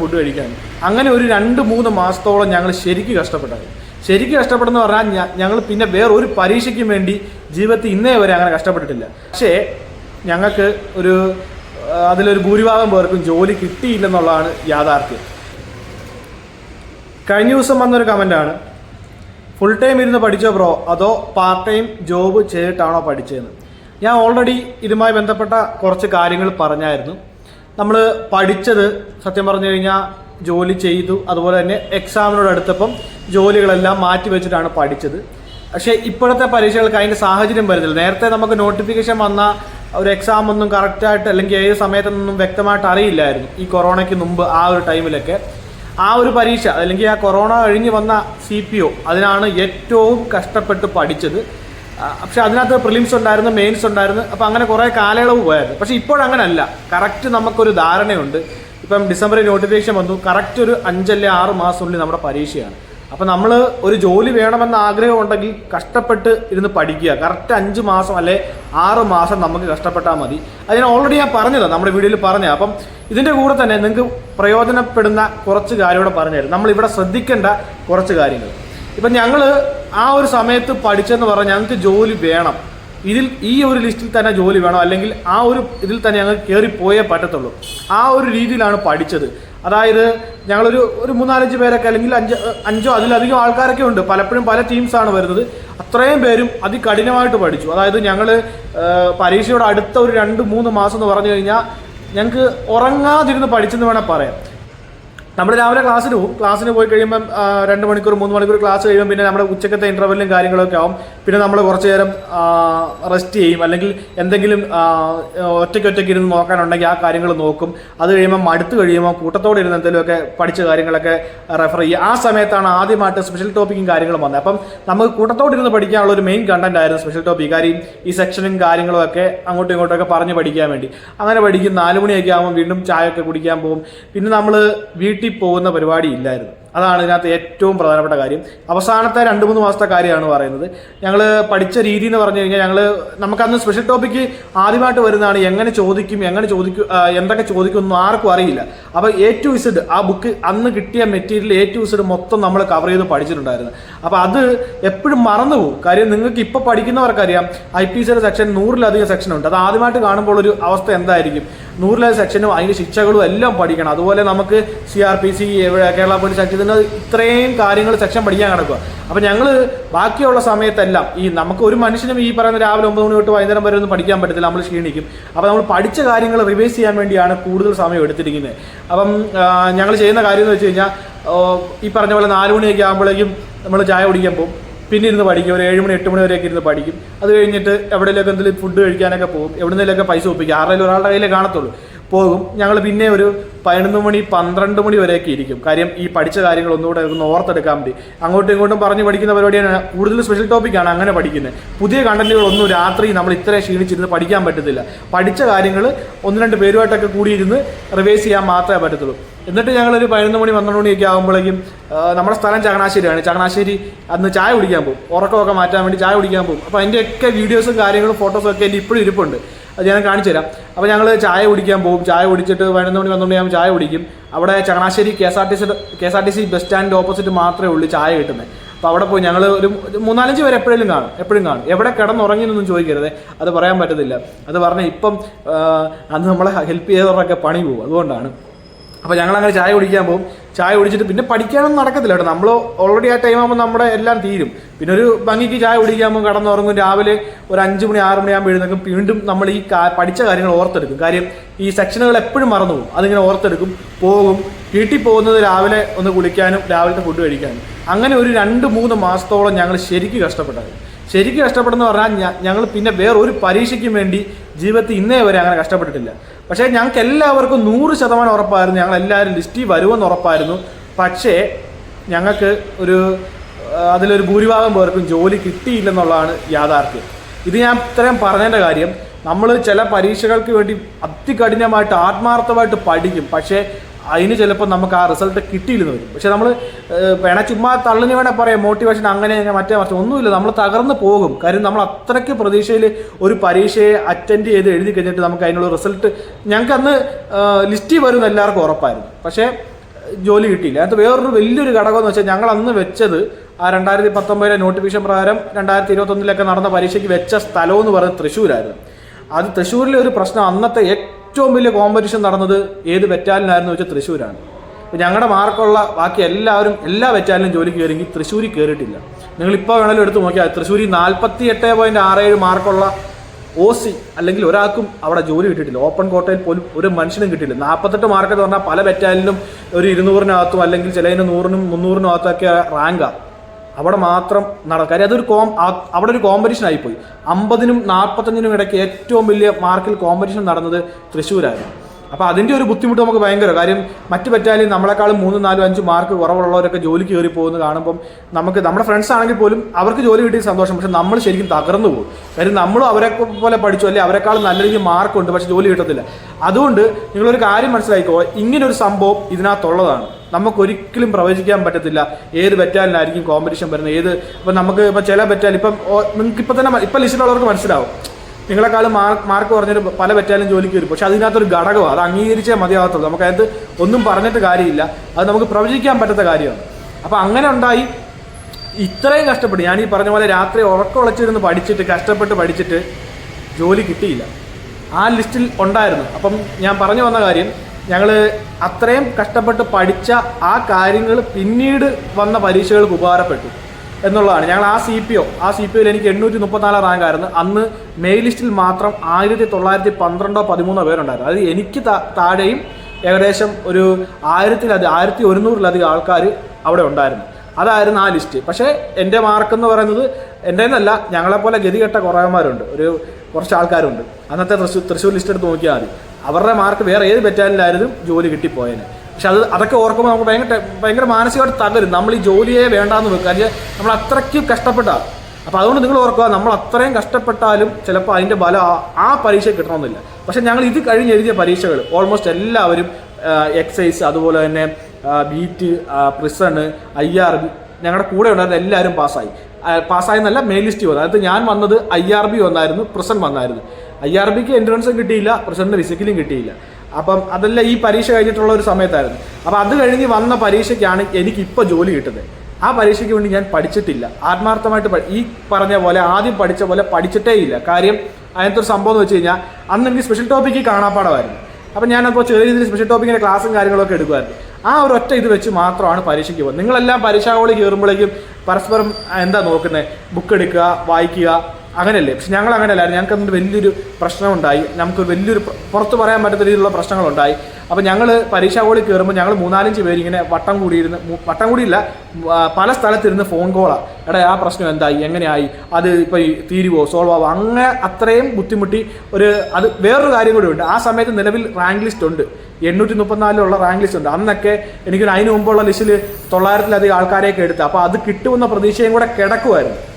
Food കഴിക്കാൻ അങ്ങനെ ഒരു രണ്ട് മൂന്ന് മാസത്തോളം ഞങ്ങൾ ശരിക്കും കഷ്ടപ്പെട്ടത് ശരിക്കും കഷ്ടപ്പെടുന്ന പറഞ്ഞാൽ ഞങ്ങൾ പിന്നെ വേറെ ഒരു പരീക്ഷയ്ക്കും വേണ്ടി ജീവിതത്തിൽ ഇന്നേ വരെ അങ്ങനെ കഷ്ടപ്പെട്ടിട്ടില്ല. പക്ഷേ ഞങ്ങൾക്ക് ഒരു അതിലൊരു ഭൂരിഭാഗം പേർക്കും ജോലി കിട്ടിയില്ലെന്നുള്ളതാണ് യാഥാർത്ഥ്യം. കഴിഞ്ഞ ദിവസം വന്നൊരു കമന്റാണ് ഫുൾ ടൈം ഇരുന്ന് പഠിച്ചോ ബ്രോ? അതോ പാർട്ട് ടൈം ജോബ് ചെയ്തിട്ടാണോ പഠിച്ചതെന്ന് ഞാൻ ഓൾറെഡി ഇതുമായി ബന്ധപ്പെട്ട കുറച്ച് കാര്യങ്ങൾ പറഞ്ഞായിരുന്നു. നമ്മൾ പഠിച്ചത് സത്യം പറഞ്ഞു കഴിഞ്ഞാൽ ജോലി ചെയ്തു അതുപോലെ തന്നെ എക്സാമിനോട് അടുത്തപ്പം ജോലികളെല്ലാം മാറ്റി വെച്ചിട്ടാണ് പഠിച്ചത്. പക്ഷേ ഇപ്പോഴത്തെ പരീക്ഷകൾക്ക് അതിന്റെ സാഹചര്യം വരുന്നില്ല. നേരത്തെ നമുക്ക് നോട്ടിഫിക്കേഷൻ വന്ന ഒരു എക്സാം ഒന്നും കറക്റ്റായിട്ട് അല്ലെങ്കിൽ ഏത് സമയത്തൊന്നും വ്യക്തമായിട്ട് അറിയില്ലായിരുന്നു. ഈ കൊറോണയ്ക്ക് മുമ്പ് ആ ഒരു ടൈമിലൊക്കെ. ആ ഒരു പരീക്ഷ അല്ലെങ്കിൽ ആ കൊറോണ കഴിഞ്ഞ് വന്ന സി പി ഒ അതിനാണ് ഏറ്റവും കഷ്ടപ്പെട്ട് പഠിച്ചത്. പക്ഷെ അതിനകത്ത് പ്രിലിംസ് ഉണ്ടായിരുന്നു മെയിൻസ് ഉണ്ടായിരുന്നു. അപ്പം അങ്ങനെ കുറേ കാലയളവ് പോയായിരുന്നു. പക്ഷെ ഇപ്പോഴങ്ങനല്ല കറക്റ്റ് നമുക്കൊരു ധാരണയുണ്ട്. ഇപ്പം ഡിസംബറിൽ നോട്ടിഫിക്കേഷൻ വന്നു. കറക്റ്റ് ഒരു അഞ്ചല്ലേ ആറ് മാസത്തിനുള്ളിൽ നമ്മുടെ പരീക്ഷയാണ്. അപ്പം നമ്മൾ ഒരു ജോലി വേണമെന്ന ആഗ്രഹം ഉണ്ടെങ്കിൽ കഷ്ടപ്പെട്ട് ഇരുന്ന് പഠിക്കുക. കറക്റ്റ് അഞ്ച് മാസം അല്ലെ ആറ് മാസം നമുക്ക് കഷ്ടപ്പെട്ടാൽ മതി. അത് ഞാൻ ഓൾറെഡി ഞാൻ പറഞ്ഞതാണ് നമ്മുടെ വീഡിയോയിൽ പറഞ്ഞത്. അപ്പം ഇതിന്റെ കൂടെ തന്നെ നിങ്ങൾക്ക് പ്രയോജനപ്പെടുന്ന കുറച്ച് കാര്യം കൂടെ പറഞ്ഞുതരും. നമ്മൾ ഇവിടെ ശ്രദ്ധിക്കേണ്ട കുറച്ച് കാര്യങ്ങൾ. ഇപ്പം ഞങ്ങൾ ആ ഒരു സമയത്ത് പഠിച്ചെന്ന് പറഞ്ഞാൽ ഞങ്ങൾക്ക് ജോലി വേണം. ഇതിൽ ഈ ഒരു ലിസ്റ്റിൽ തന്നെ ജോലി വേണം. അല്ലെങ്കിൽ ആ ഒരു ഇതിൽ തന്നെ ഞങ്ങൾ കയറിപ്പോയേ പോയേ പറ്റത്തുള്ളൂ. ആ ഒരു രീതിയിലാണ് പഠിച്ചത്. അതായത് ഞങ്ങളൊരു ഒരു മൂന്നാലഞ്ച് പേരൊക്കെ അല്ലെങ്കിൽ അഞ്ച് അഞ്ചോ അതിലധികം ആൾക്കാരൊക്കെ ഉണ്ട്. പലപ്പോഴും പല ടീംസാണ് വരുന്നത്. അത്രയും പേരും അതികഠിനമായിട്ട് പഠിച്ചു. അതായത് ഞങ്ങൾ പരീക്ഷയോട് അടുത്ത ഒരു രണ്ട് മൂന്ന് മാസം എന്ന് പറഞ്ഞു കഴിഞ്ഞാൽ ഞങ്ങൾക്ക് ഉറങ്ങാതിരുന്ന് പഠിച്ചെന്ന് വേണേൽ പറയാം. നമ്മൾ രാവിലെ ക്ലാസ്സിന് പോകും ക്ലാസ്സിന് പോയി കഴിയുമ്പോൾ രണ്ട് മണിക്കൂർ മൂന്ന് മണിക്കൂർ ക്ലാസ് കഴിയുമ്പോൾ പിന്നെ നമ്മുടെ ഉച്ചക്കത്തെ ഇന്റർവെല്ലും കാര്യങ്ങളൊക്കെ ആവും. പിന്നെ നമ്മൾ കുറച്ച് നേരം റെസ്റ്റ് ചെയ്യും. അല്ലെങ്കിൽ എന്തെങ്കിലും ഒറ്റയ്ക്കൊറ്റയ്ക്ക് ഒറ്റയ്ക്ക് ഒറ്റയ്ക്ക് ഇരുന്ന് നോക്കാനുണ്ടെങ്കിൽ ആ കാര്യങ്ങൾ നോക്കും. അത് കഴിയുമ്പോൾ മടുത്ത് കഴിയുമ്പോൾ കൂട്ടത്തോടെ ഇരുന്ന് എന്തെങ്കിലുമൊക്കെ പഠിച്ച കാര്യങ്ങളൊക്കെ റെഫർ ചെയ്യുക. ആ സമയത്താണ് ആദ്യമായിട്ട് സ്പെഷ്യൽ ടോപ്പിക്കും കാര്യങ്ങളും വന്നത്. അപ്പം നമുക്ക് കൂട്ടത്തോടെ ഇരുന്ന് പഠിക്കാനുള്ള ഒരു മെയിൻ കണ്ടന്റ് ആയിരുന്നു സ്പെഷ്യൽ ടോപ്പിക് കാര്യം ഈ സെക്ഷനും കാര്യങ്ങളും ഒക്കെ അങ്ങോട്ടും ഇങ്ങോട്ടും ഒക്കെ പറഞ്ഞ് പഠിക്കാൻ വേണ്ടി. അങ്ങനെ പഠിക്കും. നാല് മണിയൊക്കെ ആകുമ്പോൾ വീണ്ടും ചായ ഒക്കെ കുടിക്കാൻ പോകും. പിന്നെ നമ്മൾ വീട്ടിൽ പോകുന്ന പരിപാടി ഇല്ലായിരുന്നു. അതാണ് ഇതിനകത്ത് ഏറ്റവും പ്രധാനപ്പെട്ട കാര്യം. അവസാനത്തെ രണ്ട് മൂന്ന് മാസത്തെ കാര്യമാണ് പറയുന്നത്. ഞങ്ങൾ പഠിച്ച രീതി എന്ന് പറഞ്ഞു കഴിഞ്ഞാൽ ഞങ്ങൾ നമുക്കന്ന് സ്പെഷ്യൽ ടോപ്പിക്ക് ആദ്യമായിട്ട് വരുന്നതാണ് എങ്ങനെ ചോദിക്കും എങ്ങനെ ചോദിക്കും എന്തൊക്കെ ചോദിക്കും ഒന്നും ആർക്കും അറിയില്ല. അപ്പോൾ എ ടു ഇസഡ് ആ ബുക്ക് അന്ന് കിട്ടിയ മെറ്റീരിയൽ എ ടു ഇസഡ് മൊത്തം നമ്മൾ കവർ ചെയ്ത് പഠിച്ചിട്ടുണ്ടായിരുന്നു. അപ്പോൾ അത് എപ്പോഴും മറന്നു പോകും. കാര്യം നിങ്ങൾക്ക് ഇപ്പോൾ പഠിക്കുന്നവർക്കറിയാം ഐ പി സിയുടെ സെക്ഷൻ നൂറിലധികം സെക്ഷൻ ഉണ്ട്. അത് ആദ്യമായിട്ട് കാണുമ്പോൾ ഒരു അവസ്ഥ എന്തായിരിക്കും? നൂറിലധികം സെക്ഷനും അതിന്റെ ശിക്ഷകളും എല്ലാം പഠിക്കണം. അതുപോലെ നമുക്ക് C R P C Kerala police act ഇത്രയും കാര്യങ്ങൾ സെക്ഷൻ പഠിക്കാൻ കിടക്കുക. അപ്പം ഞങ്ങൾ ബാക്കിയുള്ള സമയത്തെല്ലാം ഈ നമുക്ക് ഒരു മനുഷ്യനും ഈ പറയുന്ന രാവിലെ ഒമ്പത് മണി തൊട്ട് വൈകുന്നേരം വരെ ഒന്നും പഠിക്കാൻ പറ്റത്തില്ല. നമ്മൾ ക്ഷീണിക്കും. അപ്പോൾ നമ്മൾ പഠിച്ച കാര്യങ്ങൾ റിവൈസ് ചെയ്യാൻ വേണ്ടിയാണ് കൂടുതൽ സമയം എടുത്തിരിക്കുന്നത്. അപ്പം ഞങ്ങൾ ചെയ്യുന്ന കാര്യം എന്ന് വെച്ച് കഴിഞ്ഞാൽ ഈ പറഞ്ഞ പോലെ നാല് മണിയൊക്കെ ആകുമ്പോഴേക്കും നമ്മൾ ചായ കുടിക്കാൻ പോകും. പിന്നെ ഇരുന്ന് പഠിക്കും. ഒരു ഏഴ് മണി എട്ട് മണി വരെയൊക്കെ ഇരുന്ന് പഠിക്കും. അത് കഴിഞ്ഞിട്ട് എവിടെയെങ്കിലൊക്കെ എന്തെങ്കിലും ഫുഡ് കഴിക്കാനൊക്കെ പോകും. എവിടെന്നെങ്കിലൊക്കെ പൈസ ഒപ്പിക്കും. ആരുടെയും ഒരാളുടെ കയ്യിലേ കാണത്തുള്ളൂ. പോകും. ഞങ്ങൾ പിന്നെ ഒരു പതിനൊന്ന് മണി പന്ത്രണ്ട് മണി വരെയൊക്കെ ഇരിക്കും. കാര്യം ഈ പഠിച്ച കാര്യങ്ങൾ ഒന്നുകൂടെ ഒന്ന് ഓർത്തെടുക്കാൻ വേണ്ടി. അങ്ങോട്ടും ഇങ്ങോട്ടും പറഞ്ഞ് പഠിക്കുന്ന പരിപാടിയാണ് കൂടുതൽ സ്പെഷ്യൽ ടോപ്പിക്കാണ് അങ്ങനെ പഠിക്കുന്നത്. പുതിയ കണ്ടന്റുകളൊന്നും രാത്രി നമ്മൾ ഇത്രയും ക്ഷീണിച്ചിരുന്ന് പഠിക്കാൻ പറ്റത്തില്ല. പഠിച്ച കാര്യങ്ങൾ ഒന്ന് രണ്ട് പേരുമായിട്ടൊക്കെ കൂടിയിരുന്ന് റിവൈസ് ചെയ്യാൻ മാത്രമേ പറ്റത്തുള്ളൂ. എന്നിട്ട് ഞങ്ങളൊരു പതിനൊന്ന് മണി പന്ത്രണ്ട് മണിയൊക്കെ ആകുമ്പോഴേക്കും നമ്മുടെ സ്ഥലം ചങ്ങനാശ്ശേരിയാണ്. ചങ്ങനാശ്ശേരി അന്ന് ചായ കുടിക്കാൻ പോകും. ഉറക്കമൊക്കെ മാറ്റാൻ വേണ്ടി ചായ കുടിക്കാൻ പോകും. അപ്പോൾ അതിന്റെയൊക്കെ വീഡിയോസും കാര്യങ്ങളും ഫോട്ടോസും ഒക്കെ എന്റെ ഇപ്പോഴും ഇരിപ്പുണ്ട്. അത് ഞാൻ കാണിച്ചു തരാം. അപ്പോൾ ഞങ്ങൾ ചായ കുടിക്കാൻ പോകും. ചായ കുടിച്ചിട്ട് പതിനൊന്ന് മണി പന്ത്രണ്ട് ഞാൻ ചായ കുടിക്കും. അവിടെ Changanassery K S R T C K S R T C bus സ്റ്റാൻഡിന്റെ opposite മാത്രമേ ഉള്ളൂ ചായ കിട്ടുന്നത് അപ്പോൾ അവിടെ പോയി ഞങ്ങൾ ഒരു മൂന്നാലഞ്ച് പേര് എപ്പോഴും കാണും. എപ്പോഴും കാണും. എവിടെ കിടന്നുറങ്ങിയെന്നൊന്നും ചോദിക്കരുത്. അത് പറയാൻ പറ്റത്തില്ല. അത് പറഞ്ഞാൽ ഇപ്പം അന്ന് നമ്മളെ ഹെൽപ്പ് ചെയ്തവരൊക്കെ പണി പോകും. അതുകൊണ്ടാണ്. അപ്പോൾ ഞങ്ങൾ അങ്ങനെ ചായ കുടിക്കാൻ പോകും. ചായ കുടിച്ചിട്ട് പിന്നെ പഠിക്കാനൊന്നും നടക്കത്തില്ല കേട്ടോ. നമ്മൾ ഓൾറെഡി ആ ടൈം ആകുമ്പോൾ നമ്മുടെ എല്ലാം തീരും. പിന്നെ ഒരു ഭംഗിക്ക് ചായ കുടിക്കാൻ പോകും കടന്നുറങ്ങും. രാവിലെ ഒരു അഞ്ച് മണി ആറ് മണിയാകുമ്പോൾ എഴുന്നേക്കും വീണ്ടും നമ്മൾ ഈ പഠിച്ച കാര്യങ്ങൾ ഓർത്തെടുക്കും. കാര്യം ഈ സെക്ഷനുകൾ എപ്പോഴും മറന്നു പോകും. അതിങ്ങനെ ഓർത്തെടുക്കും. പോകും. വീട്ടിൽ പോകുന്നത് രാവിലെ ഒന്ന് കുളിക്കാനും രാവിലത്തെ ഫുഡ് കഴിക്കാനും. അങ്ങനെ ഒരു രണ്ട് മൂന്ന് മാസത്തോളം ഞങ്ങൾ ശരിക്കും കഷ്ടപ്പെട്ടായിരുന്നു. ശരിക്കും കഷ്ടപ്പെടുന്ന പറഞ്ഞാൽ ഞങ്ങൾ പിന്നെ വേറെ ഒരു പരീക്ഷയ്ക്കും വേണ്ടി ജീവിതത്തിൽ ഇന്നേ വരെ അങ്ങനെ കഷ്ടപ്പെട്ടിട്ടില്ല. പക്ഷേ ഞങ്ങൾക്ക് എല്ലാവർക്കും നൂറ് ശതമാനം ഉറപ്പായിരുന്നു. ഞങ്ങൾ എല്ലാവരും ലിസ്റ്റിൽ വരുമെന്ന് ഉറപ്പായിരുന്നു. പക്ഷേ ഞങ്ങൾക്ക് ഒരു അതിലൊരു ഭൂരിഭാഗം പേർക്കും ജോലി കിട്ടിയില്ലെന്നുള്ളതാണ് യാഥാർത്ഥ്യം. ഇത് ഞാൻ ഇത്രയും പറഞ്ഞതിന്റെ കാര്യം നമ്മൾ ചില പരീക്ഷകൾക്ക് വേണ്ടി അതികഠിനമായിട്ട് ആത്മാർത്ഥമായിട്ട് പഠിക്കും. പക്ഷേ അതിന് ചിലപ്പോൾ നമുക്ക് ആ റിസൾട്ട് കിട്ടിയില്ലെന്ന് വരും. പക്ഷെ നമ്മൾ വേണേൽ ചുമ്മാ തള്ളിന് വേണേൽ പറയാം മോട്ടിവേഷൻ അങ്ങനെ അങ്ങനെ മറ്റേ മറിച്ച് ഒന്നുമില്ല. നമ്മൾ തകർന്ന് പോകും. കാര്യം നമ്മൾ അത്രയ്ക്ക് പ്രതീക്ഷയിൽ ഒരു പരീക്ഷയെ അറ്റൻഡ് ചെയ്ത് എഴുതി കഴിഞ്ഞിട്ട് നമുക്ക് അതിനുള്ള റിസൾട്ട് ഞങ്ങൾക്ക് അന്ന് ലിസ്റ്റിൽ വരുന്ന എല്ലാവർക്കും ഉറപ്പായിരുന്നു. പക്ഷേ ജോലി കിട്ടിയില്ല. അതിനകത്ത് വേറൊരു വലിയൊരു ഘടകം എന്ന് വെച്ചാൽ ഞങ്ങൾ അന്ന് വെച്ചത് ആ രണ്ടായിരത്തി പത്തൊമ്പതിലെ നോട്ടിഫിക്കേഷൻ പ്രകാരം രണ്ടായിരത്തി ഇരുപത്തൊന്നിലൊക്കെ നടന്ന പരീക്ഷയ്ക്ക് വെച്ച സ്ഥലം എന്ന് പറയുന്നത് തൃശ്ശൂരായിരുന്നു. അത് തൃശ്ശൂരിലെ ഒരു പ്രശ്നം അന്നത്തെ ഏറ്റവും വലിയ കോമ്പറ്റീഷൻ നടന്നത് ഏത് ബറ്റാലിനായിരുന്നു വെച്ചാൽ തൃശ്ശൂരാണ്. അപ്പോൾ ഞങ്ങളുടെ മാർക്കുള്ള ബാക്കി എല്ലാവരും എല്ലാ ബറ്റാലിനും ജോലി കയറിയെങ്കിൽ തൃശ്ശൂരിൽ കയറിയിട്ടില്ല. നിങ്ങളിപ്പോൾ വേണമെങ്കിലും എടുത്ത് നോക്കിയാൽ തൃശ്ശൂരിൽ നാൽപ്പത്തി എട്ട് പോയിന്റ് ആറ് ഏഴ് മാർക്കുള്ള ഒ സി അല്ലെങ്കിൽ ഒരാൾക്കും അവിടെ ജോലി കിട്ടിയിട്ടില്ല. ഓപ്പൺ കോട്ടയിൽ പോലും ഒരു മനുഷ്യനും കിട്ടിയില്ല. നാൽപ്പത്തെട്ട് മാർക്ക് എന്ന് പറഞ്ഞാൽ പല ബറ്റാലിനും ഒരു ഇരുന്നൂറിനകത്തും അല്ലെങ്കിൽ ചിലതിന് നൂറിനും മുന്നൂറിനകത്തൊക്കെ റാങ്കാണ് അവിടെ മാത്രം നടക്കും കാര്യം അതൊരു കോം അവിടെ ഒരു കോമ്പറ്റീഷൻ ആയിപ്പോയി. അമ്പതിനും നാൽപ്പത്തഞ്ചിനും ഇടയ്ക്ക് ഏറ്റവും വലിയ മാർക്കിൽ കോമ്പറ്റീഷൻ നടന്നത് തൃശ്ശൂരായിരുന്നു. അപ്പോൾ അതിന്റെ ഒരു ബുദ്ധിമുട്ട് നമുക്ക് ഭയങ്കര. കാര്യം മറ്റ് പറ്റാലും നമ്മളെക്കാളും മൂന്ന് നാലും അഞ്ച് മാർക്ക് കുറവുള്ളവരൊക്കെ ജോലിക്ക് കയറി പോകുന്ന കാണുമ്പം നമുക്ക് നമ്മുടെ ഫ്രണ്ട്സ് ആണെങ്കിൽ പോലും അവർക്ക് ജോലി കിട്ടിയ സന്തോഷം. പക്ഷെ നമ്മൾ ശരിക്കും തകർന്നു പോകും. കാര്യം നമ്മളും അവരെ പോലെ പഠിച്ചു. അല്ലെങ്കിൽ അവരെക്കാളും നല്ല രീതിയിൽ മാർക്കുണ്ട് പക്ഷെ ജോലി കിട്ടത്തില്ല. അതുകൊണ്ട് നിങ്ങളൊരു കാര്യം മനസ്സിലാക്കിക്കോ ഇങ്ങനൊരു സംഭവം ഇതിനകത്തുള്ളതാണ്. നമുക്കൊരിക്കലും പ്രവചിക്കാൻ പറ്റത്തില്ല ഏത് ബറ്റാലിനായിരിക്കും കോമ്പറ്റീഷൻ വരുന്നത്. ഏത് ഇപ്പം നമുക്ക് ഇപ്പം ചില ബറ്റാൽ ഇപ്പം നിങ്ങൾക്ക് ഇപ്പം തന്നെ ഇപ്പം ലിസ്റ്റിലുള്ളവർക്ക് മനസ്സിലാവും. നിങ്ങളെക്കാളും മാർക്ക് മാർക്ക് പറഞ്ഞൊരു പല പറ്റാലും ജോലിക്ക് വരും. പക്ഷെ അതിനകത്തൊരു ഘടകമാണ്. അത് അംഗീകരിച്ചേ മതിയാകത്തുള്ളൂ. നമുക്കതിനകത്ത് ഒന്നും പറഞ്ഞിട്ട് കാര്യമില്ല. അത് നമുക്ക് പ്രവചിക്കാൻ പറ്റാത്ത കാര്യമാണ്. അപ്പം അങ്ങനെ ഉണ്ടായി. ഇത്രയും കഷ്ടപ്പെട്ട് ഞാൻ ഈ പറഞ്ഞ പോലെ രാത്രി ഉറക്കമുളച്ചിരുന്ന് പഠിച്ചിട്ട് കഷ്ടപ്പെട്ട് പഠിച്ചിട്ട് ജോലി കിട്ടിയില്ല. ആ ലിസ്റ്റിൽ ഉണ്ടായിരുന്നു. അപ്പം ഞാൻ പറഞ്ഞു വന്ന കാര്യം ഞങ്ങൾ അത്രയും കഷ്ടപ്പെട്ട് പഠിച്ച ആ കാര്യങ്ങൾ പിന്നീട് വന്ന പരീക്ഷകൾക്ക് ഉപകാരപ്പെട്ടു. എന്നുള്ളതാണ്. ഞങ്ങൾ ആ സി പി ഒ ആ സി പി ഒയിൽ എനിക്ക് എണ്ണൂറ്റി മുപ്പത്തിനാല് റാങ്ക് ആയിരുന്നു. അന്ന് മെയിൽ ലിസ്റ്റിൽ മാത്രം ആയിരത്തി തൊള്ളായിരത്തി പന്ത്രണ്ടോ പതിമൂന്നോ പേരുണ്ടായിരുന്നു. അത് എനിക്ക് താഴെയും ഏകദേശം ഒരു ആയിരത്തിലധികം ആയിരത്തി ഒരുന്നൂറിലധികം ആൾക്കാർ അവിടെ ഉണ്ടായിരുന്നു. അതായിരുന്നു ആ ലിസ്റ്റ് പക്ഷേ എന്റെ മാർക്ക് എന്ന് പറയുന്നത് എന്റെ എന്നല്ല ഞങ്ങളെപ്പോലെ ഗതികെട്ട കുറേമാരുണ്ട് ഒരു കുറച്ച് ആൾക്കാരുണ്ട്. അന്നത്തെ തൃശ്ശൂർ തൃശ്ശൂർ ലിസ്റ്റ് എടുത്ത് നോക്കിയാൽ മതി. അവരുടെ മാർക്ക് വേറെ ഏത് ബെറ്റാലിലായിരുന്നു ജോലി കിട്ടിപ്പോയേനെ. പക്ഷെ അത് അതൊക്കെ ഓർക്കുമ്പോൾ നമുക്ക് ഭയങ്കര ഭയങ്കര മാനസികമായിട്ട് തകരും നമ്മൾ ഈ ജോലിയെ വേണ്ടാന്ന് വെക്കുക. അല്ലെങ്കിൽ നമ്മൾ അത്രയ്ക്ക് കഷ്ടപ്പെട്ട. അപ്പോൾ അതുകൊണ്ട് നിങ്ങൾ ഓർക്കുക നമ്മൾ അത്രയും കഷ്ടപ്പെട്ടാലും ചിലപ്പോൾ അതിന്റെ ബലം ആ- പരീക്ഷ കിട്ടണമെന്നില്ല. പക്ഷെ ഞങ്ങൾ ഇത് കഴിഞ്ഞ് എഴുതിയ പരീക്ഷകൾ ഓൾമോസ്റ്റ് എല്ലാവരും എക്സൈസ് അതുപോലെ തന്നെ beat prison I R B ഞങ്ങളുടെ കൂടെ ഉണ്ടായിരുന്ന എല്ലാവരും പാസ്സായി. പാസ്സായി എന്നല്ല മെയിൽ ലിസ്റ്റ് വന്നു. അതായത് ഞാൻ വന്നത് ഐ ആർ ബി വന്നായിരുന്നു പ്രിസൺ വന്നായിരുന്നു. ഐ ആർ ബിക്ക് എൻട്രൻസും കിട്ടിയില്ല പ്രിസണിന് ഫിസിക്കലും കിട്ടിയില്ല. അപ്പം അതെല്ലാം ഈ പരീക്ഷ കഴിഞ്ഞിട്ടുള്ള ഒരു സമയത്തായിരുന്നു. അപ്പം അത് കഴിഞ്ഞ് വന്ന പരീക്ഷയ്ക്കാണ് എനിക്കിപ്പോൾ ജോലി കിട്ടുന്നത്. ആ പരീക്ഷയ്ക്ക് വേണ്ടി ഞാൻ പഠിച്ചിട്ടില്ല. ആത്മാർത്ഥമായിട്ട് ഈ പറഞ്ഞ പോലെ ആദ്യം പഠിച്ച പോലെ പഠിച്ചിട്ടേ ഇല്ല. കാര്യം അതിനകത്തൊരു സംഭവം എന്ന് വെച്ച് കഴിഞ്ഞാൽ അന്ന് എനിക്ക് സ്പെഷ്യൽ ടോപ്പിക്ക് കാണാപ്പാടമായിരുന്നു അപ്പം ഞാനപ്പോൾ ചെറിയ രീതിയിൽ സ്പെഷ്യൽ ടോപ്പിക്കിന്റെ ക്ലാസ്സും കാര്യങ്ങളൊക്കെ എടുക്കുമായിരുന്നു ആ ഒരു ഒറ്റ ഇത് വെച്ച് മാത്രമാണ് പരീക്ഷയ്ക്ക് പോകുന്നത്. നിങ്ങളെല്ലാം പരീക്ഷാ ഹോളിൽ കയറുമ്പോഴേക്കും പരസ്പരം എന്താ നോക്കുന്നത് ബുക്ക് എടുക്കുക വായിക്കുക അങ്ങനെയല്ലേ പക്ഷെ ഞങ്ങൾ അങ്ങനെയല്ലായിരുന്നു ഞങ്ങൾക്ക് അതിന്റെ വലിയൊരു പ്രശ്നമുണ്ടായി. നമുക്ക് വലിയൊരു പുറത്ത് പറയാൻ പറ്റാത്ത രീതിയിലുള്ള പ്രശ്നങ്ങളുണ്ടായി. അപ്പോൾ ഞങ്ങൾ പരീക്ഷാ ഹോളിൽ കയറുമ്പോൾ ഞങ്ങൾ മൂന്നാലഞ്ച് പേരിങ്ങനെ വട്ടം കൂടിയിരുന്ന് വട്ടം കൂടിയില്ല പല സ്ഥലത്തിരുന്ന് ഫോൺ കോളാണ് എടാ ആ പ്രശ്നം എന്തായി? എങ്ങനെയായി? അത് ഇപ്പോൾ തീരുവോ? സോൾവ് ആവോ? അങ്ങനെ അത്രയും ബുദ്ധിമുട്ടി ഒരു അത് വേറൊരു കാര്യം കൂടി ഉണ്ട്. ആ സമയത്ത് നിലവിൽ റാങ്ക് ലിസ്റ്റ് ഉണ്ട്. എണ്ണൂറ്റി മുപ്പത്തിനാലിലുള്ള റാങ്ക് ലിസ്റ്റ് ഉണ്ട്. അന്നൊക്കെ എനിക്കൊരു അതിന് മുമ്പുള്ള ലിസ്റ്റിൽ തൊള്ളായിരത്തിലധികം ആൾക്കാരെയൊക്കെ എടുത്ത്. അപ്പോൾ അത് കിട്ടുമെന്ന പ്രതീക്ഷയും കൂടെ കിടക്കുമായിരുന്നു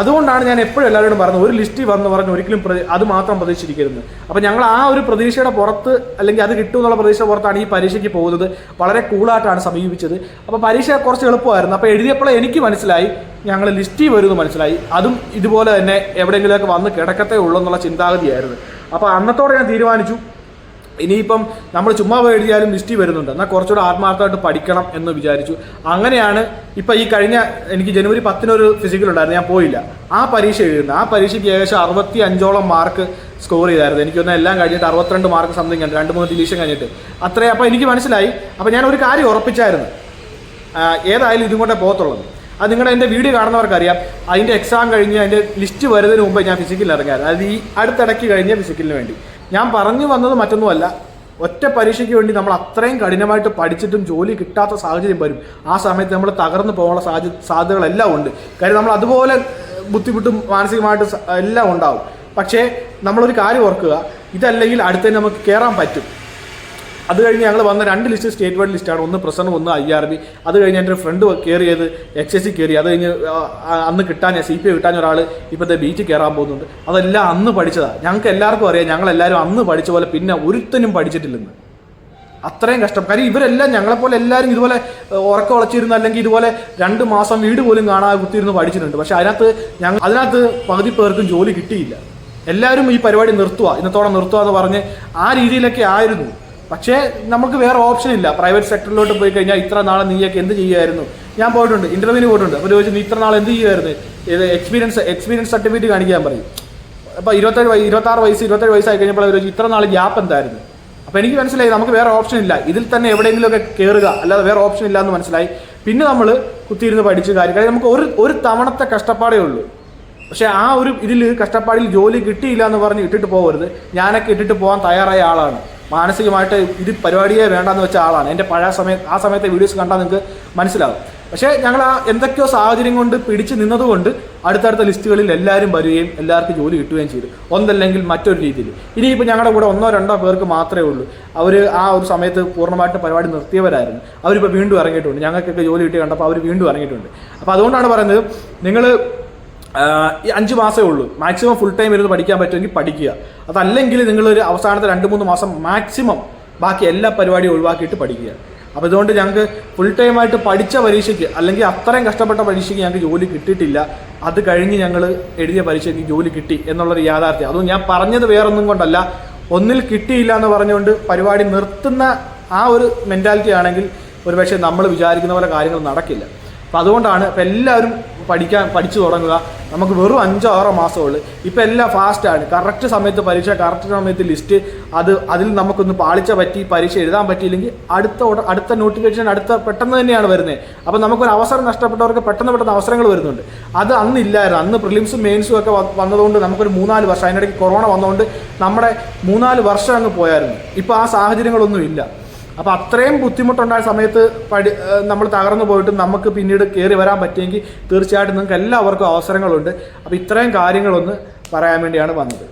അതുകൊണ്ടാണ് ഞാൻ എപ്പോഴും എല്ലാവരോടും പറഞ്ഞത് ഒരു ലിസ്റ്റിൽ വന്ന് പറഞ്ഞ് ഒരിക്കലും അത് മാത്രം പ്രതീക്ഷിച്ചിരിക്കരുത് അപ്പോൾ ഞങ്ങൾ ആ ഒരു പ്രതീക്ഷയുടെ പുറത്ത് അല്ലെങ്കിൽ അത് കിട്ടും എന്നുള്ള പ്രതീക്ഷ പുറത്താണ് ഈ പരീക്ഷയ്ക്ക് പോകുന്നത്. വളരെ കൂളായിട്ടാണ് സമീപിച്ചത്. അപ്പോൾ പരീക്ഷ കുറച്ച് എളുപ്പമായിരുന്നു. അപ്പോൾ എഴുതിയപ്പോൾ എനിക്ക് മനസ്സിലായി ഞങ്ങൾ ലിസ്റ്റിൽ വരുമെന്ന് മനസ്സിലായി. അതും ഇതുപോലെ തന്നെ എവിടെയെങ്കിലുമൊക്കെ വന്ന് കിടക്കത്തേ ഉള്ളൂ എന്നുള്ള ചിന്താഗതിയായിരുന്നു. അപ്പോൾ അന്നത്തോടെ ഞാൻ തീരുമാനിച്ചു. ഇനിയിപ്പം നമ്മൾ ചുമ്മാ എഴുതിയാലും ലിസ്റ്റിൽ വരുന്നുണ്ട്. എന്നാൽ കുറച്ചുകൂടെ ആത്മാർത്ഥമായിട്ട് പഠിക്കണം എന്ന് വിചാരിച്ചു. അങ്ങനെയാണ് ഇപ്പം ഈ കഴിഞ്ഞ എനിക്ക് ജനുവരി പത്തിനൊരു ഫിസിക്കൽ ഉണ്ടായിരുന്നു ഞാൻ പോയില്ല. ആ പരീക്ഷ എഴുതുന്നത് ആ പരീക്ഷയ്ക്ക് ഏകദേശം അറുപത്തി അഞ്ചോളം മാർക്ക് സ്കോർ ചെയ്തായിരുന്നു എനിക്കൊന്ന് എല്ലാം കഴിഞ്ഞിട്ട് അറുപത്തിരണ്ട് മാർക്ക് സംതിങ് കണ്ടു. രണ്ട് മൂന്ന് ഡിലീഷൻ കഴിഞ്ഞിട്ട്. അത്രയും അപ്പോൾ എനിക്ക് മനസ്സിലായി. അപ്പോൾ ഞാൻ ഒരു കാര്യം ഉറപ്പിച്ചായിരുന്നു. ഏതായാലും ഇതും കൊണ്ടേ പോകത്തുള്ളത് അത് നിങ്ങളുടെ എന്റെ വീഡിയോ കാണുന്നവർക്കറിയാം. അതിന്റെ എക്സാം കഴിഞ്ഞ് അതിന്റെ ലിസ്റ്റ് വരുന്നതിന് മുമ്പ് ഞാൻ ഫിസിക്കലിൽ ഇറങ്ങിയായിരുന്നു. അത് ഈ അടുത്തിടയ്ക്ക് കഴിഞ്ഞ ഫിസിക്കലിന് വേണ്ടി. ഞാൻ പറഞ്ഞു വന്നത് മറ്റൊന്നുമല്ല. ഒറ്റ പരീക്ഷയ്ക്ക് വേണ്ടി നമ്മൾ അത്രയും കഠിനമായിട്ട് പഠിച്ചിട്ടും ജോലി കിട്ടാത്ത സാഹചര്യം വരും. ആ സമയത്ത് നമ്മൾ തകർന്നു പോകാനുള്ള സാധ്യ സാധ്യതകളെല്ലാം ഉണ്ട്. കാര്യം നമ്മൾ അതുപോലെ ബുദ്ധിമുട്ടും മാനസികമായിട്ട് എല്ലാം ഉണ്ടാവും. പക്ഷേ നമ്മളൊരു കാര്യം ഓർക്കുക. ഇതല്ലെങ്കിൽ അടുത്തതിന് നമുക്ക് കയറാൻ പറ്റും. അത് കഴിഞ്ഞ് ഞങ്ങൾ വന്ന രണ്ട് ലിസ്റ്റ് സ്റ്റേറ്റ് വൈഡ് ലിസ്റ്റാണ് ഒന്ന് പ്രസന്റ് ഒന്ന് ഐ ആർ ബി അത് കഴിഞ്ഞ് എന്റെ ഫ്രണ്ട് കയറിയത് എക്സ് എസ് സി കയറി അത് കഴിഞ്ഞ് അന്ന് കിട്ടാൻ സി പി ഐ കിട്ടാൻ ഒരാൾ ഇപ്പോഴത്തെ ബീച്ച് കയറാൻ പോകുന്നുണ്ട്. അതെല്ലാം അന്ന് പഠിച്ചതാണ് ഞങ്ങൾക്ക് എല്ലാവർക്കും അറിയാം. ഞങ്ങളെല്ലാവരും അന്ന് പഠിച്ച പോലെ പിന്നെ ഒരുത്തനും പഠിച്ചിട്ടില്ലെന്ന്. അത്രയും കഷ്ടം. കാര്യം ഇവരെല്ലാം ഞങ്ങളെപ്പോലെ എല്ലാവരും ഇതുപോലെ ഉറക്ക ഉളച്ചിരുന്ന് അല്ലെങ്കിൽ ഇതുപോലെ രണ്ട് മാസം വീട് പോലും കാണാതെ കുത്തിയിരുന്ന് പഠിച്ചിട്ടുണ്ട്. പക്ഷെ അതിനകത്ത് ഞങ്ങൾ അതിനകത്ത് പകുതി പേർക്കും ജോലി കിട്ടിയില്ല. എല്ലാവരും ഈ പരിപാടി നിർത്തുക ഇന്നത്തോടെ നിർത്തുക എന്ന് പറഞ്ഞ് ആ രീതിയിലൊക്കെ ആയിരുന്നു. പക്ഷേ നമുക്ക് വേറെ ഓപ്ഷൻ ഇല്ല. പ്രൈവറ്റ് സെക്ടറിലോട്ട് പോയി കഴിഞ്ഞാൽ ഇത്ര നാളെ നീയൊക്കെ എന്ത് ചെയ്യുമായിരുന്നു ഞാൻ പോയിട്ടുണ്ട് ഇന്റർവ്യൂവിന് പോയിട്ടുണ്ട്. അപ്പോൾ ചോദിച്ചു നീ ഇത്ര നാളെ എന്ത് ചെയ്യുമായിരുന്നു ഇത് എക്സ്പീരിയൻസ് എക്സ്പീരിയൻസ് സർട്ടിഫിക്കറ്റ് കാണിക്കാൻ പറയും. അപ്പോൾ ഇരുപത്തേഴ് വയ- ഇരുപത്താറ് വയസ്സ് ഇരുപത്തേഴ് വയസ്സായി കഴിഞ്ഞപ്പോൾ അവർ ചോദിച്ചു ഇത്ര നാൾ ഗ്യാപ്പ് എന്തായിരുന്നു? അപ്പോൾ എനിക്ക് മനസ്സിലായി നമുക്ക് വേറെ ഓപ്ഷൻ ഇല്ല. ഇതിൽ തന്നെ എവിടെയെങ്കിലുമൊക്കെ കയറുക അല്ലാതെ വേറെ ഓപ്ഷൻ ഇല്ല എന്ന് മനസ്സിലായി. പിന്നെ നമ്മൾ കുത്തിയിരുന്ന് പഠിച്ച് കാര്യം കാര്യം നമുക്ക് ഒരു ഒരു തവണത്തെ കഷ്ടപ്പാടേ ഉള്ളൂ. പക്ഷേ ആ ഒരു ഇതിൽ കഷ്ടപ്പാടിൽ ജോലി കിട്ടിയില്ല എന്ന് പറഞ്ഞ് ഇട്ടിട്ട് പോകരുത്. ഞാനൊക്കെ ഇട്ടിട്ട് പോകാൻ തയ്യാറായ ആളാണ്. മാനസികമായിട്ട് ഇത് പരിപാടിയെ വേണ്ടെന്ന് വെച്ച ആളാണ്. എന്റെ പഴയ സമയത്ത് ആ സമയത്തെ വീഡിയോസ് കണ്ടാൽ നിങ്ങൾക്ക് മനസ്സിലാവും. പക്ഷേ ഞങ്ങൾ ആ എന്തൊക്കെയോ സാഹചര്യം കൊണ്ട് പിടിച്ച് നിന്നതുകൊണ്ട് അടുത്തടുത്ത ലിസ്റ്റുകളിൽ എല്ലാവരും വരികയും എല്ലാവർക്കും ജോലി കിട്ടുകയും ചെയ്തു. ഒന്നല്ലെങ്കിൽ മറ്റൊരു രീതിയിൽ. ഇനിയിപ്പോൾ ഞങ്ങളുടെ കൂടെ ഒന്നോ രണ്ടോ പേർക്ക് മാത്രമേ ഉള്ളൂ. അവർ ആ ഒരു സമയത്ത് പൂർണമായിട്ട് പരിപാടി നിർത്തിയവരായിരുന്നു. അവരിപ്പോൾ വീണ്ടും ഇറങ്ങിയിട്ടുണ്ട്. ഞങ്ങൾക്കൊക്കെ ജോലി കിട്ടി കണ്ടപ്പോൾ അവർ വീണ്ടും ഇറങ്ങിയിട്ടുണ്ട്. അപ്പോൾ അതുകൊണ്ടാണ് പറയുന്നത് നിങ്ങൾ ഈ അഞ്ച് മാസമേ ഉള്ളൂ. മാക്സിമം ഫുൾ ടൈം ഇരുന്ന് പഠിക്കാൻ പറ്റുമെങ്കിൽ പഠിക്കുക. അതല്ലെങ്കിൽ നിങ്ങളൊരു അവസാനത്തെ രണ്ട് മൂന്ന് മാസം മാക്സിമം ബാക്കി എല്ലാ പരിപാടിയും ഒഴിവാക്കിയിട്ട് പഠിക്കുക. അപ്പോൾ ഇതുകൊണ്ട് ഞങ്ങൾക്ക് ഫുൾ ടൈമായിട്ട് പഠിച്ച പരീക്ഷയ്ക്ക് അല്ലെങ്കിൽ അത്രയും കഷ്ടപ്പെട്ട പരീക്ഷയ്ക്ക് ഞങ്ങൾക്ക് ജോലി കിട്ടിയിട്ടില്ല. അത് കഴിഞ്ഞ് ഞങ്ങൾ എഴുതിയ പരീക്ഷയ്ക്ക് ജോലി കിട്ടി എന്നുള്ളൊരു യാഥാർത്ഥ്യം. അതും ഞാൻ പറഞ്ഞത് വേറൊന്നും കൊണ്ടല്ല. ഒന്നിൽ കിട്ടിയില്ല എന്ന് പറഞ്ഞുകൊണ്ട് പരിപാടി നിർത്തുന്ന ആ ഒരു മെന്റാലിറ്റി ആണെങ്കിൽ ഒരുപക്ഷെ നമ്മൾ വിചാരിക്കുന്ന പോലെ കാര്യങ്ങൾ നടക്കില്ല. അപ്പം അതുകൊണ്ടാണ് ഇപ്പം എല്ലാവരും പഠിക്കാൻ പഠിച്ചു തുടങ്ങുക. നമുക്ക് വെറും അഞ്ചോ ആറോ മാസമുള്ളൂ ഇപ്പം എല്ലാം ഫാസ്റ്റാണ് കറക്റ്റ് സമയത്ത് പരീക്ഷ കറക്റ്റ് സമയത്ത് ലിസ്റ്റ് അത് അതിൽ നമുക്കൊന്ന് പാളിച്ച പറ്റി പരീക്ഷ എഴുതാൻ പറ്റിയില്ലെങ്കിൽ അടുത്ത അടുത്ത നോട്ടിഫിക്കേഷൻ അടുത്ത പെട്ടെന്ന് തന്നെയാണ് വരുന്നത്. അപ്പം നമുക്കൊരു അവസരം നഷ്ടപ്പെട്ടവർക്ക് പെട്ടെന്ന് പെട്ടെന്ന് അവസരങ്ങൾ വരുന്നുണ്ട്. അത് അന്നില്ലായിരുന്നു അന്ന് പ്രിലിംസും മെയിൻസും ഒക്കെ വന്നതുകൊണ്ട് നമുക്കൊരു മൂന്നാൽ വർഷം. അതിനിടയ്ക്ക് കൊറോണ വന്നതുകൊണ്ട് നമ്മുടെ മൂന്നാൽ വർഷം അങ്ങ് പോയായിരുന്നു. ഇപ്പോൾ ആ സാഹചര്യങ്ങളൊന്നും ഇല്ല. അപ്പോൾ അത്രയും ബുദ്ധിമുട്ടുണ്ടായ സമയത്ത് പഠി നമ്മൾ തകർന്നു പോയിട്ട് നമുക്ക് പിന്നീട് കയറി വരാൻ പറ്റിയെങ്കിൽ തീർച്ചയായിട്ടും നിങ്ങൾക്ക് എല്ലാവർക്കും അവസരങ്ങളുണ്ട്. അപ്പോൾ ഇത്രയും കാര്യങ്ങളൊന്ന് പറയാൻ വേണ്ടിയാണ് വന്നത്.